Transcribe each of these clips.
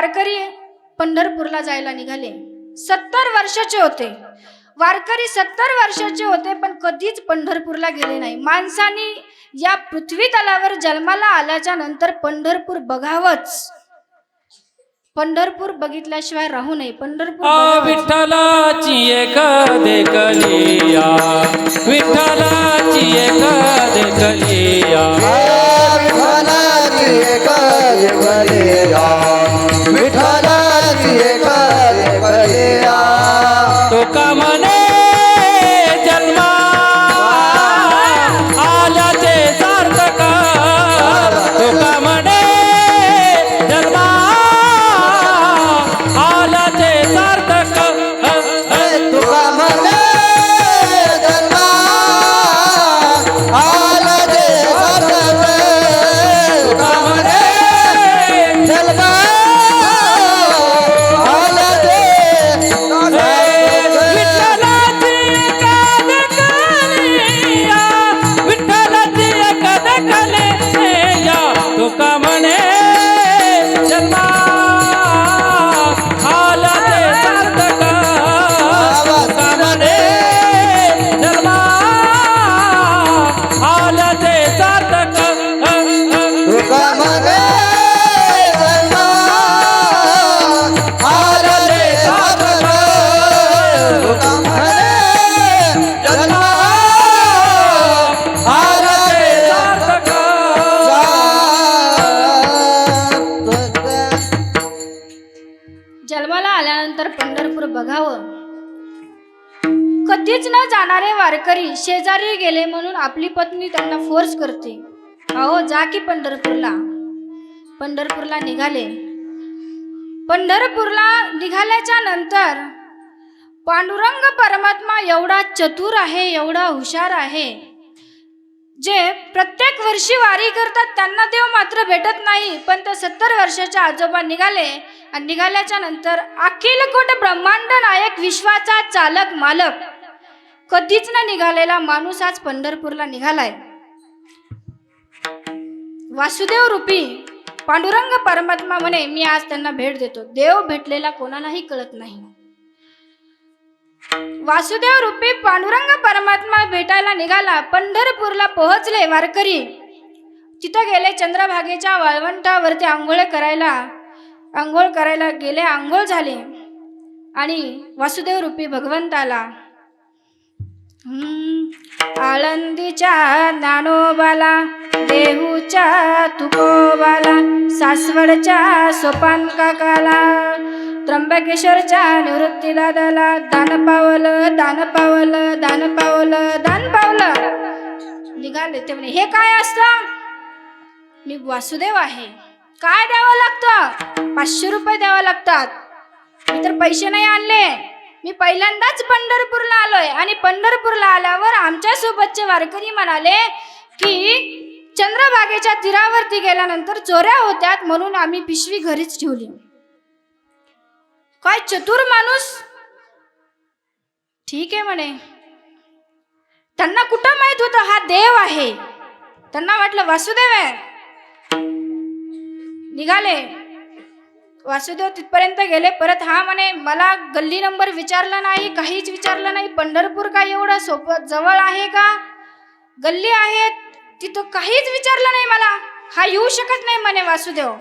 वारकरी पंढरपूरला जायला निघाले. सत्तर वर्षाचे होते. वारकरी सत्तर वर्षाचे होते पण कधीच पंढरपूरला गेले नाही. माणसाने या पृथ्वी तलावर जन्माला आल्याच्यानंतर पंढरपूर बघावंच. पंढरपूर बघितल्याशिवाय राहू नये. पंढरपूर. विठ्ठलाची एक देखलिया. विठ्ठलाची एक देखलिया. विठ्ठलाची एक लेखलिया जन्माला आल्यानंतर पंढरपूर बघावं. कधीच न जाणारे वारकरी शेजारी गेले म्हणून आपली पत्नी त्यांना फोर्स करते. अहो जा की पंढरपूरला. पंढरपूरला निघाले. पंढरपूरला निघाल्याच्या नंतर पांडुरंग परमात्मा एवढा चतुर आहे एवढा हुशार आहे. जे प्रत्येक वर्षी वारी करतात त्यांना देव मात्र भेटत नाही. पण ते सत्तर वर्षाच्या आजोबा निघाले आणि निघाल्याच्या नंतर अखिल कोट ब्रह्मांड नायक विश्वाचा चालक मालक. कधीच न निघालेला माणूस आज पंढरपूरला निघालाय. वासुदेव रूपी पांडुरंग परमात्मा म्हणे मी आज त्यांना भेट देतो. देव भेटलेला कोणालाही कळत नाही. वासुदेव रूपी पांडुरंग परमात्मा भेटायला निघाला पंढरपूरला पोहोचले वारकरी. तिथं गेले चंद्रभागेच्या वाळवंटावरती आंघोळ करायला. आंघोळ करायला गेले आंघोळ झाले. आणि वासुदेव रूपी भगवंताला आळंदीच्या नानोबाला देहूच्या तुकोबाला सासवडच्या सोपान काकाला त्र्यंबकेश्वरच्या निवृत्ती दादाला दान पावलं दान पावलं दान पावलं दान पावलं. निघाले ते म्हणे हे काय असतं? मी वासुदेव आहे. काय द्यावं लागतं? पाचशे रुपये द्यावं लागतात. मी तर पैसे नाही आणले. मी पहिल्यांदाच पंढरपूरला आलोय. आणि पंढरपूरला आल्यावर आमच्या सोबतचे वारकरी म्हणाले की चंद्रभागेच्या तीरावरती गेल्यानंतर चोऱ्या होत्यात म्हणून आम्ही पिशवी घरीच ठेवली. काय चतुर माणूस? ठीक आहे म्हणे. त्यांना कुठं माहीत होतं हा देव आहे? त्यांना वाटलं वासुदेव आहे. निघाले. वासुदेव तिथपर्यंत गेले. परत हा म्हणे मला गल्ली नंबर विचारला नाही काहीच विचारलं नाही. पंढरपूर काय एवढं सोपं? जवळ आहे का? गल्ली आहेत तिथं काहीच विचारलं नाही मला. हा येऊ शकत नाही म्हणे वासुदेव.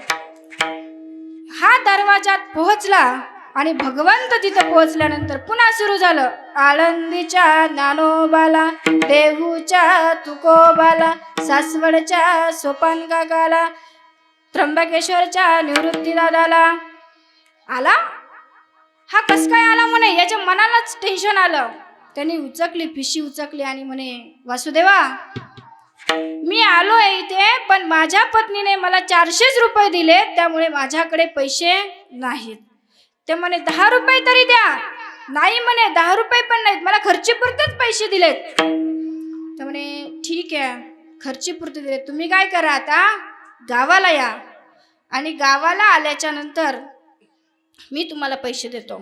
हा दरवाजात पोहोचला. आणि भगवंत तिथं पोहोचल्यानंतर पुन्हा सुरू झालं. आळंदीच्या ज्ञानोबाला देहूच्या तुकोबाला सासवडच्या सोपान काकाला त्र्यंबकेश्वरच्या निवृत्ती दादाला आला? हा कस काय आला म्हणे? याच्या मनालाच टेन्शन आलं. त्यांनी उचकली पिशी उचकली आणि म्हणे वासुदेवा मी आलो आहे इथे पण माझ्या पत्नीने मला चारशेच रुपये दिले त्यामुळे माझ्याकडे पैसे नाहीत. ते म्हणे दहा रुपये तरी द्या. नाही म्हणे दहा रुपये पण नाहीत. मला खर्चीपुरतेच पैसे दिलेत. तर म्हणे ठीक आहे. खर्चीपुरते दिले तुम्ही काय करा आता? गावाला या. आणि गावाला आल्याच्यानंतर मी तुम्हाला पैसे देतो.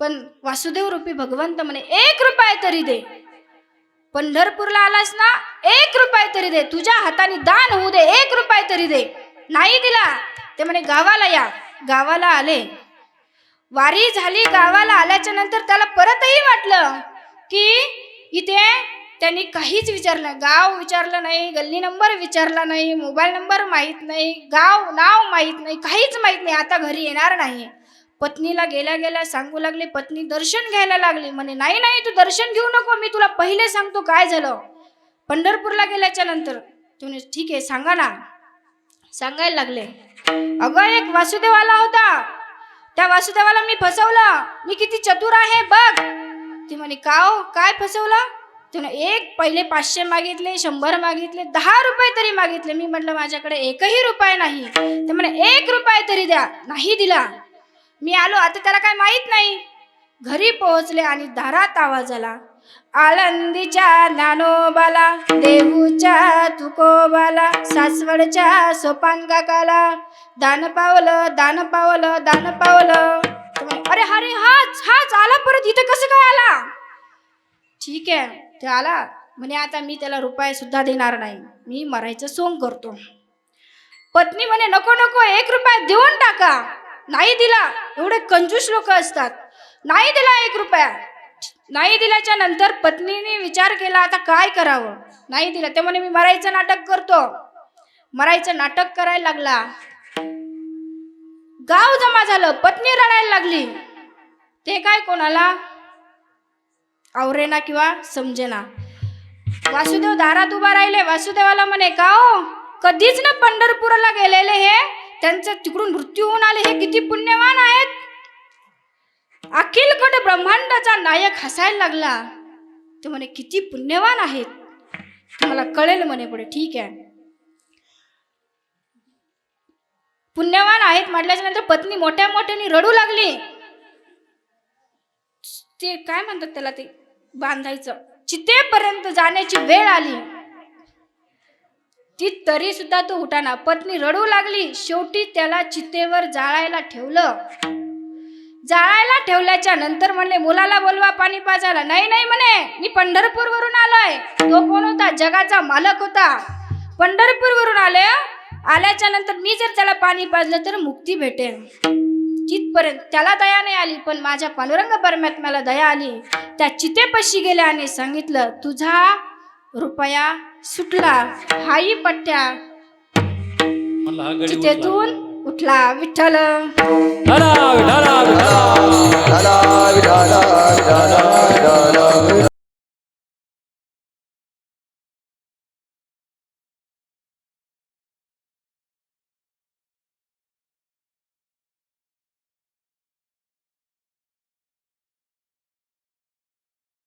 पण वासुदेव रूपी भगवंत म्हणे एक रुपये तरी दे. पंढरपूरला आलास ना एक रुपये तरी दे. तुझ्या हाताने दान होऊ दे. एक रुपये तरी दे. नाही दिला. ते म्हणे गावाला या. गावाला आले. वारी झाली गावाला आल्याच्यानंतर त्याला परतही वाटलं की इथे त्यांनी काहीच विचारलं गाव विचारलं नाही गल्ली नंबर विचारला नाही मोबाईल नंबर माहीत नाही गाव नाव माहीत नाही काहीच माहीत नाही आता घरी येणार नाही. पत्नीला गेल्या गेल्या सांगू लागले पत्नी दर्शन घ्यायला लागली म्हणे नाही नाही तू दर्शन घेऊ नको मी तुला पहिले सांगतो काय झालं. पंढरपूरला गेल्याच्यानंतर तुम्ही ठीक आहे सांगा ना. सांगायला लागले. अगं एक वासुदेव आला होता. त्या वासुदेवाला मी फसवलं. मी किती चतुर आहे बघ. ती म्हणे का हो? काय फसवलं? तिने एक पहिले पाचशे मागितले शंभर मागितले दहा रुपये तरी मागितले. मी म्हटलं माझ्याकडे एकही रुपये नाही. ते म्हणे एक रुपये तरी द्या. नाही दिला. मी आलो. आता त्याला काय माहीत नाही. घरी पोहोचले आणि दारात आवाज आला. आळंदीच्या ज्ञानोबाला देहूच्या तुकोबाला सासवडच्या सोपान काकाला दान पावलं दान पावलं दान पावलं. अरे अरे हाच हाच आला परत इथं कसं काय आला? ठीक आहे ते आला. म्हणे आता मी त्याला रुपये सुद्धा देणार नाही. मी मरायचं सोंग करतो. पत्नी म्हणे नको नको एक रुपया देऊन टाका. नाही दिला. एवढे कंजूस लोक असतात. नाही दिला एक रुपया. नाही दिल्याच्या नंतर पत्नीने विचार केला आता काय करावं? नाही दिलं. ते म्हणे मी मरायचं नाटक करतो. मरायचं नाटक करायला लागला. गाव जमा झालं. पत्नी रडायला लागली. ते काय कोणाला? आवरेना किंवा समजेना. वासुदेव दारात उभा राहिले. वासुदेवाला म्हणे का हो? कधीच ना पंढरपुराला गेलेले हे? त्यांचं तिकडून मृत्यू होऊन आले. हे किती पुण्यवान आहेत. अखिलकड ब्रह्मांडाचा नायक हसायला लागला. ते म्हणे किती पुण्यवान आहेत. तुम्हाला कळेल म्हणे पुढे ठीक आहे. पुण्यवान आहेत म्हटल्याच्या नंतर पत्नी मोठ्या मोठ्याने रडू लागली. ते काय म्हणतात त्याला ते? बांधायचं. चितेपर्यंत जाण्याची वेळ आली. ती तरी सुद्धा तो उठाना. पत्नी रडू लागली. शेवटी त्याला चितेवर जाळायला ठेवलं. जाळायला ठेवल्याच्या नंतर म्हणले मुलाला बोलवा पाणी पाजायला. नाही नाही म्हणे मी पंढरपूर वरून आलोय. तो कोण होता? जगाचा मालक होता. पंढरपूर वरून आले आल्याच्यानंतर मी जर त्याला पाणी पाजलं तर मुक्ती भेटेल. जिथपर्यंत त्याला दया नाही आली पण माझ्या पांडुरंग परमात्म्याला दया आली त्या चितेपशी गेल्या आणि सांगितलं तुझा रुपया सुटला हाई पट्ट्या. हा. चितेतून उठला विठ्ठल.